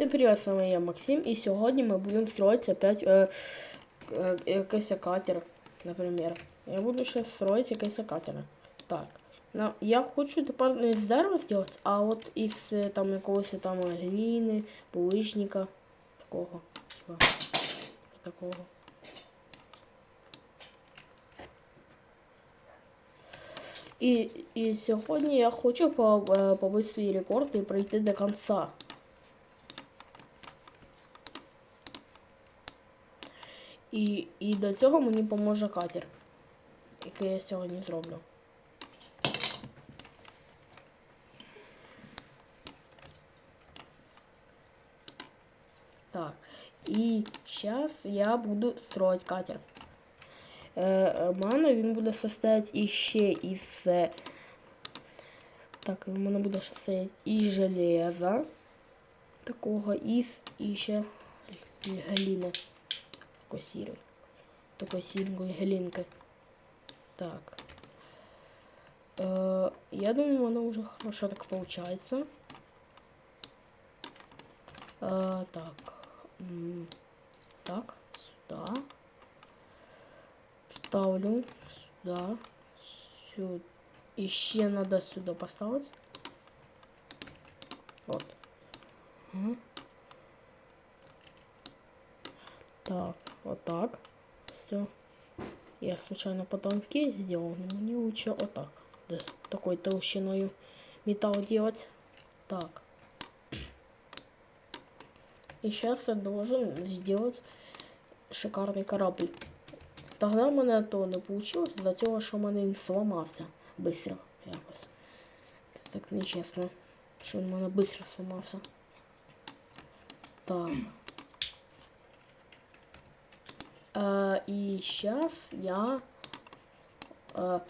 Всім привіт, з вами я Максим, і сьогодні ми будемо строїти опять е, е, якийсь катер, наприклад. Я буду ще строїти якийсь катер. Так. На, я хочу тепер не з дерева зробити, а от із е, там якогось там гліни, булыжника, такого. Типа, такого. І, і сьогодні я хочу по- е, побити свій рекорд і пройти до кінця. І, і до цього мені поможе катер, який я сьогодні зроблю. Так, і зараз я буду строить катер. Е, у мене він буде состоять іще із. Так, у мене буде состоять із железа. Такого із і гліни. Такой сірий. Такой сірої глинки. Так. Э, я думаю, оно уже хорошо так получается. Э, так. М, Так, сюда. Ставлю сюда. Сюда. Еще надо сюда поставить. Вот. Ага. Так, вот так. Все. Я случайно по тонке сделал, но мне лучше вот так. С такой толщиной металл делать. Так. И сейчас я должен сделать шикарный корабль. Тогда у мене то не получилось, за того, що в мене він быстро якось. Так нечесно, що він в мене быстро сломався. Так. Э, и сейчас я... э,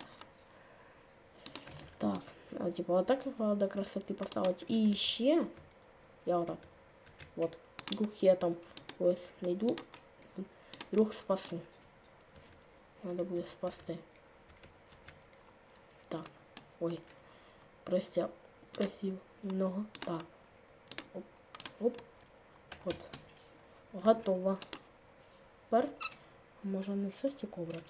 так, типа вот так надо красоты поставить. И еще я вот так. Вот. Вдруг я там вот найду. Вдруг спасу. Надо будет спасти. Так. Ой. Прости. Просил немного. Так. Оп. Оп. Вот. Готово. Тепер можна не все стекло брати.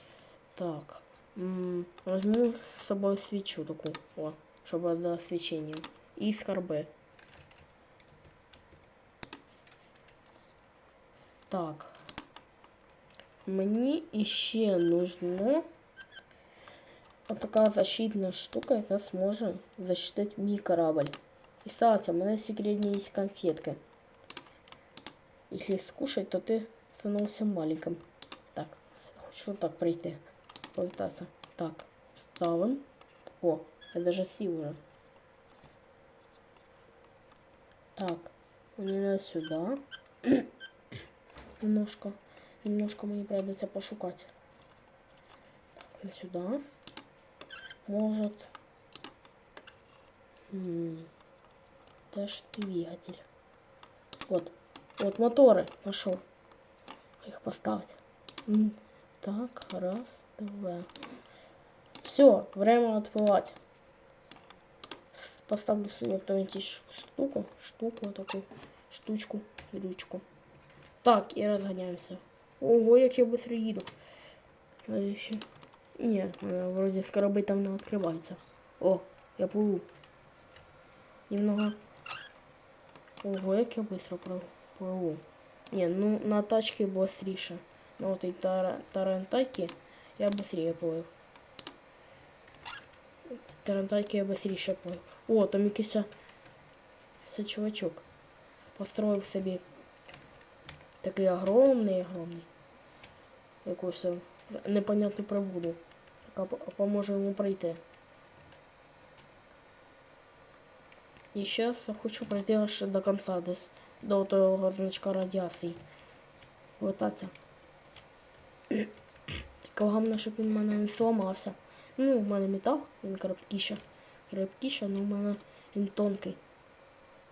Так. М возьму з собою свічу таку. О, щоб для освічення. І скарби. Так. Мені іще нужно вот така защитна штука, яка зможе защитити мій корабль. І кстати, у мене секретні є конфетки. Если скушать, то ты становишься маленьким. Так, хочу вот так пройти. Повертаться. Так, ставим. О, я даже сил уже. Так, мне надо сюда. немножко. Немножко мне придется пошукать. Так, сюда. Может. Даже двигатель. Вот. Вот моторы нашел Их поставить. М, Так, раз, два. Все, время отплывать. Поставлю себе автоматическую штуку, штуку, вот такую штучку, ручку. Так, и разгоняемся. Ого, як я быстро їду. Надо ще... Ні, е, вроде скоробей там не відкривається. О, я плыву. Немного. Ого, як я быстро прав- пливу. Ні, ну на тачці быстріше. На отой тар... тарантайки я быстрее плив. Тарантайки я быстріше плив. О, там якийсь а, це чувачок. Построїв собі такий огромний, огромний. Якусь а, непонятну прибуду. Яка по- поможе йому пройти. І зараз я хочу пройти аж до кінця десь до того значка радіації. Летаться. Тільки головне, щоб він в мене не сломався. Ну, в мене метал, він крепкіше. Крепкіше, але в мене він тонкий.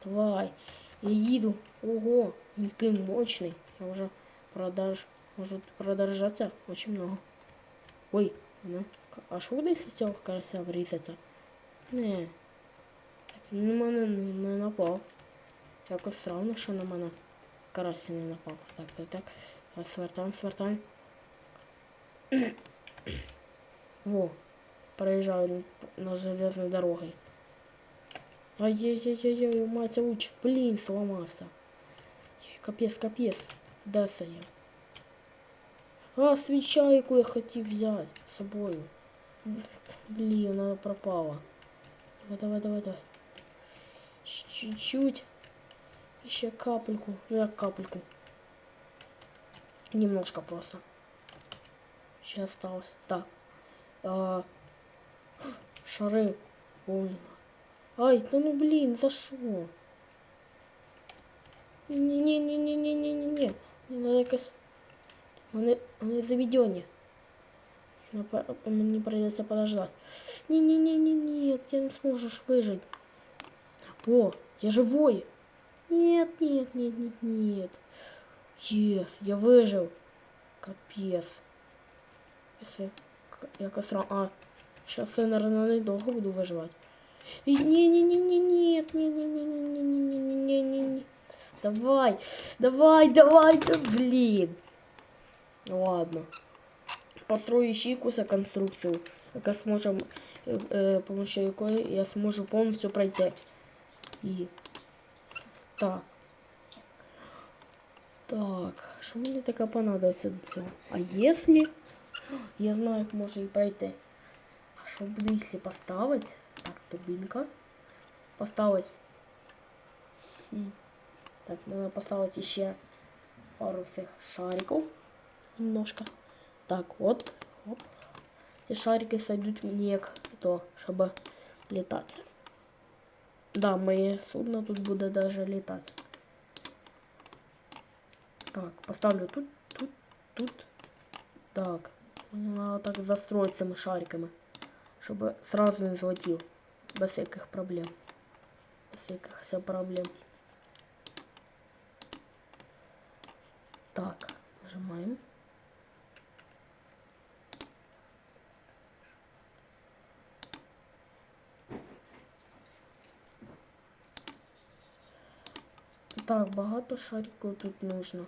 Давай. Я їду. Ого, він який мощний. Я вже продаж. Можу продержатися очень много. Ой, ну. А що буде, якщо цього карася врізаться? Не. Так, він мене не, не напав. Якось странно, що на мене карась не напав. Так, так, так. А, Свертаем, свертаем. Во, проезжаю на железной дорогой. Ай-яй-яй-яй, мать луч, блин, сломался. Ей, Капец, капец. Де це я? А, свіча, яку я хотів взяти з собою. Блін, вона пропала. Давай, давай, давай, давай. Щ- Чуть-чуть. Еще капельку. Ну, як капельку. Немножко просто. Ще осталось. Так. А, шары. Ой. Ай, да ну блин, за что? Не-не-не-не-не-не-не-не. Мне надо якось... Вони, вони заведені. Мені придется подождать. Не-не-не-не-нет, ты не сможешь выжить. О, я живой. Нет, нет, нет, нет, нет. Ес, я выжил. Капец. Если к- якось рано. А, сейчас я, наверное, недолго буду выживать. Не-не-не-не, нет, не-не-не-не-не-не-не-не-не. Давай, давай, давай, да блин. Ну Ладно. Построю ще якусь конструкцію, яка зможе, е, е, помощью якої я зможу повністю пройти. І так. Так, що мені таке понадобиться до цього? А если я знаю, як можна і пройти. А що буде, якщо поставити? Так, турбинка. Поставить. ці- Так, надо поставить еще пару цих шариков. Немножко. Так, вот. Оп. Ці шарики сойдуть мені як то, щоб літати. Да, моє судно тут буде даже літати. Так, поставлю тут, тут, тут. Так. Мені надо так застроить цими шариками. Щоб сразу не злетів. Без всяких проблем. Без всяких вся проблем. Так, нажимаем. Так, багато шариків тут нужно.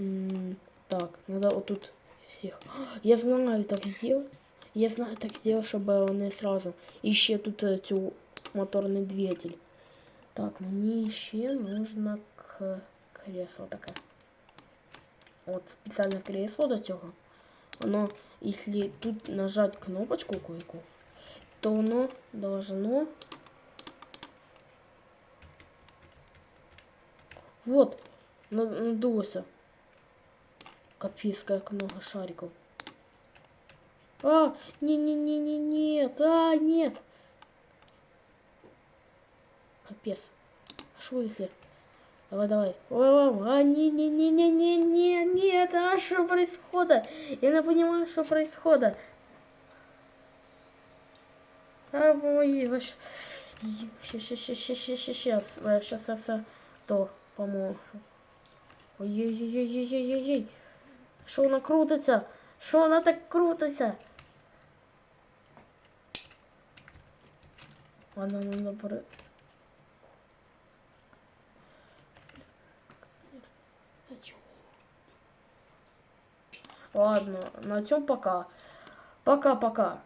М, Так, надо вот тут всех. Я знаю, так сделать. Я знаю, так сделать, чтобы вони сразу. І ще тут е, цю моторний двигатель. Так, мені ще нужно к кресло таке. От спеціальне кресло до цього. Воно, якщо тут нажать кнопочку койку, то воно должно. Вот, на- надулося. Капец, как много шариков. А, не-не-не-не, нет, а, нет. Капец. А что если? Давай, давай. А, не-не-не-не-не-не, нет, а что происходит? Я не понимаю, что происходит. А, ой, ваш... Сейчас, сейчас, сейчас, сейчас, сейчас, сейчас, сейчас, сейчас, то, по-моему. Ой-ой-ой-ой-ой-ой-ой. Що вона крутиться? Що вона так крутиться? Пере... Та чого? Ладно, на цьому пока. Пока-пока.